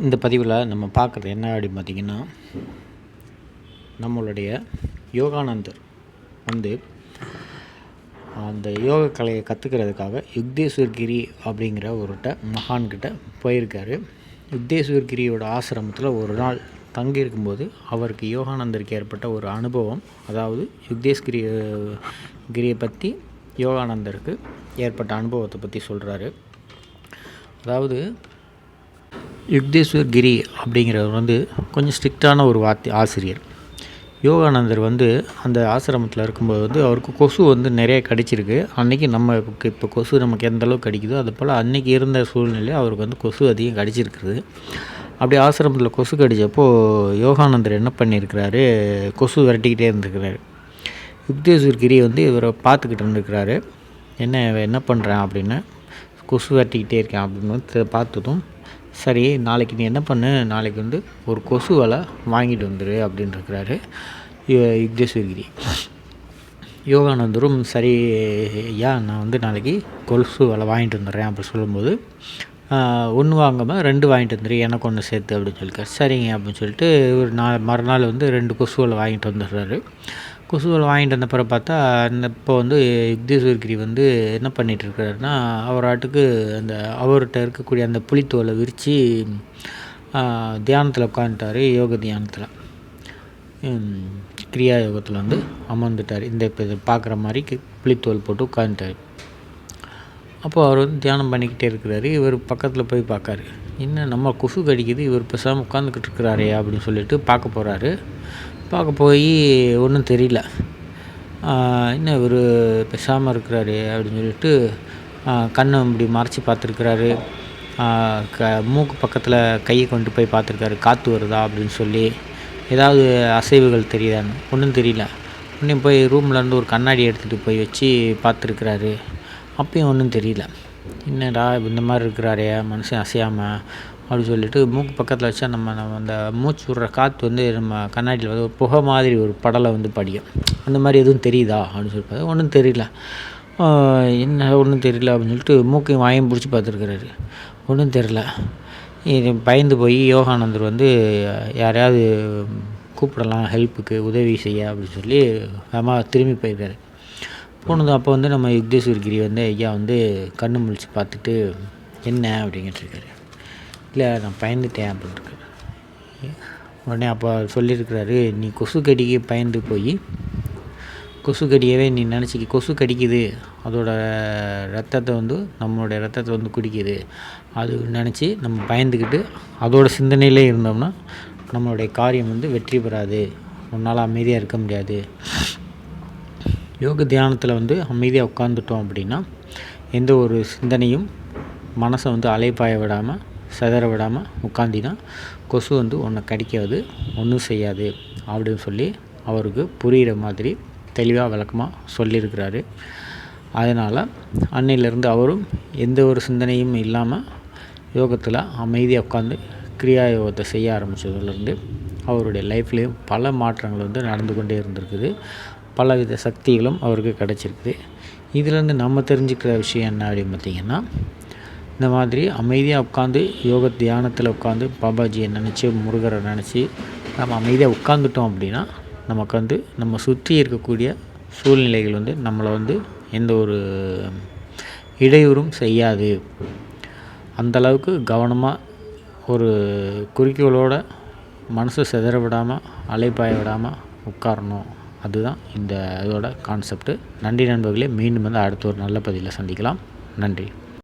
இந்த பதிவில் நம்ம பார்க்குறது என்ன அப்படின்னு பார்த்திங்கன்னா நம்மளுடைய யோகானந்தர் வந்து அந்த யோக கலையை கற்றுக்கிறதுக்காக யுக்தேஸ்வர் கிரி அப்படிங்கிற ஒருட்ட மகான்கிட்ட போயிருக்காரு. யுக்தேஸ்வர் கிரியோட ஆசிரமத்தில் ஒரு நாள் தங்கி இருக்கும்போது அவருக்கு யோகானந்தருக்கு ஏற்பட்ட ஒரு அனுபவம் அதாவது யுக்தேஸ்கிரி கிரியை பற்றி யோகானந்தருக்கு ஏற்பட்ட அனுபவத்தை பற்றி சொல்கிறாரு அதாவது யுக்தேஸ்வர் கிரி அப்படிங்கிறவர் வந்து கொஞ்சம் ஸ்ட்ரிக்டான ஒரு வார்த்தை ஆசிரியர். யோகானந்தர் வந்து அந்த ஆசிரமத்தில் இருக்கும்போது வந்து அவருக்கு கொசு வந்து நிறைய கடிச்சிருக்கு. அன்றைக்கி நமக்கு இப்போ கொசு நமக்கு எந்த அளவுக்கு கடிக்குதோ அது போல் அன்றைக்கி இருந்த சூழ்நிலை அவருக்கு வந்து கொசு அதிகம் கடிச்சிருக்குது அப்படி ஆசிரமத்தில் கொசு கடித்தப்போ யோகானந்தர் என்ன பண்ணியிருக்கிறாரு? கொசு விரட்டிக்கிட்டே இருந்திருக்கிறாரு. யுக்தேஸ்வர் கிரி வந்து இவரை பார்த்துக்கிட்டு இருந்திருக்கிறாரு. என்ன என்ன பண்ணுறேன் அப்படின்னு? கொசு விரட்டிக்கிட்டே இருக்கேன் அப்படின்னு பார்த்ததும் சரி நாளைக்கு நீ என்ன பண்ணு? நாளைக்கு வந்து ஒரு கொசு வலை வாங்கிட்டு வந்துடு அப்படின்ட்டுருக்கிறாரு யுக்தேஸ்வரிகிரி. யோகானந்தரும் சரி ஐயா நான் வந்து நாளைக்கு கொசு வலை வாங்கிட்டு வந்துடுறேன் அப்படி சொல்லும்போது ஒன்று வாங்காமல் ரெண்டு வாங்கிட்டு வந்துடு எனக்கு ஒன்று சேர்த்து அப்படின்னு சொல்லியிருக்காரு சரிங்க அப்படின்னு சொல்லிட்டு ஒரு நாள் மறுநாள் வந்து ரெண்டு கொசு வலை வாங்கிட்டு வந்துடுறாரு. கொசுவலை வாங்கிட்டு வந்த பார்த்தா அந்த இப்போ வந்து யுக்தேஸ்வர்கிரி வந்து என்ன பண்ணிகிட்டு இருக்கிறாருன்னா அவர் ஆட்டுக்கு அந்த அவர்கிட்ட இருக்கக்கூடிய அந்த புளித்தோலை விரித்து தியானத்தில் உட்காந்துட்டார் யோக தியானத்தில். கிரியா யோகத்தில் வந்து அமர்ந்துட்டார். இந்த இப்போ இதை பார்க்குற மாதிரி புளித்தோல் போட்டு உட்காந்துட்டார் அப்போ அவர் வந்து தியானம் பண்ணிக்கிட்டே இருக்கிறாரு. இவர் பக்கத்தில் போய் பார்க்காரு. என்ன நம்ம கொசு கடிக்குது இவர் பெருசாக உட்காந்துக்கிட்டு இருக்கிறாரே அப்படின்னு சொல்லிட்டு பார்க்க போகிறாரு பார்க்க போய் ஒன்றும் தெரியல. என்ன இவர் பேசாமல் இருக்கிறாரு அப்படின்னு சொல்லிட்டு கண்ணை இப்படி மறைச்சி பார்த்துருக்குறாரு. க மூக்கு பக்கத்தில் கையை கொண்டு போய் பார்த்துருக்காரு. காற்று வருதா அப்படின்னு சொல்லி. ஏதாவது அசைவுகள் தெரியுதான்னு. ஒன்றும் தெரியல. உடனே போய் ரூம்லேருந்து ஒரு கண்ணாடி எடுத்துகிட்டு போய் வச்சு பார்த்துருக்குறாரு. அப்பயும் ஒன்றும் தெரியல. என்னடா இந்த மாதிரி இருக்கிறாரே மனுஷன் அசையாமல் அப்படின்னு சொல்லிட்டு மூக்கு பக்கத்தில் வச்சா நம்ம நம்ம அந்த மூச்சு விட்ற காற்று வந்து நம்ம கண்ணாடியில் வந்து ஒரு புகை மாதிரி ஒரு படலை வந்து படியும் அந்த மாதிரி எதுவும் தெரியுதா? அப்படின்னு சொல்லி ஒன்றும் தெரியல. என்ன ஒன்றும் தெரியல அப்படின்னு சொல்லிட்டு மூக்கையும் வாயும் பிடிச்சி பார்த்துருக்குறாரு. ஒன்றும் தெரில பயந்து போய் யோகானந்தர் வந்து யாரையாவது கூப்பிடலாம் ஹெல்ப்புக்கு உதவி செய்ய அப்படின்னு சொல்லி அம்மா திரும்பி போயிருக்காரு. போனது அப்போ வந்து நம்ம யுக்தேஸ்வர் கிரி வந்து ஐயா வந்து கண்ணு முழிச்சு பார்த்துட்டு என்ன அப்படிங்கிட்டு இருக்காரு. இல்லை நான் பயந்துட்டேன் அப்படின்ட்டு. உடனே அப்போ சொல்லியிருக்கிறாரு நீ கொசு கடிக்கு பயந்து போய் கொசு கடியவே நீ நினச்சிக்க கொசு கடிக்குது. அதோட ரத்தத்தை வந்து நம்மளுடைய ரத்தத்தை வந்து குடிக்குது. அது நினச்சி நம்ம பயந்துக்கிட்டு அதோட சிந்தனையிலே இருந்தோம்னா நம்மளுடைய காரியம் வந்து வெற்றி பெறாது. உன்னால் அமைதியாக இருக்க முடியாது. யோக தியானத்தில் வந்து அமைதியாக உட்காந்துட்டோம் அப்படின்னா எந்த ஒரு சிந்தனையும் மனசை வந்து அலைப்பாய விடாமல் சிதற விடாமல் உட்காந்தினா கொசு வந்து உன்னை கடிக்காது ஒன்றும் செய்யாது அப்படின்னு சொல்லி அவருக்கு புரிகிற மாதிரி தெளிவாக விளக்கமாக சொல்லியிருக்கிறாரு. அதனால் அன்னையிலேருந்து அவரும் எந்த ஒரு சிந்தனையும் இல்லாமல் யோகத்தில் அமைதியாக உட்காந்து கிரியா யோகத்தை செய்ய ஆரம்பித்ததுலேருந்து அவருடைய லைஃப்லேயும் பல மாற்றங்கள் வந்து நடந்து கொண்டே இருந்திருக்குது. பலவித சக்திகளும் அவருக்கு கிடச்சிருக்குது. இதுலேருந்து நம்ம தெரிஞ்சுக்கிற விஷயம் என்ன அப்படின்னு பார்த்திங்கன்னா இந்த மாதிரி அமைதியாக உட்காந்து யோக தியானத்தில் உட்காந்து பாபாஜியை நினச்சி முருகரை நினச்சி நம்ம அமைதியாக உட்காந்துட்டோம் அப்படின்னா நமக்கு வந்து நம்ம சுற்றி இருக்கக்கூடிய சூழ்நிலைகள் வந்து நம்மளை வந்து எந்த ஒரு இடையூறும் செய்யாது. அந்தளவுக்கு கவனமாக ஒரு குறிக்கோளோட மனசை சிதற விடாமல் அலைப்பாய விடாமல் உட்காரணும். அதுதான் இந்த இதோட கான்செப்ட்டு நன்றி நண்பர்களே மீண்டும் வந்து அடுத்த ஒரு நல்ல பதிவில் சந்திக்கலாம். நன்றி.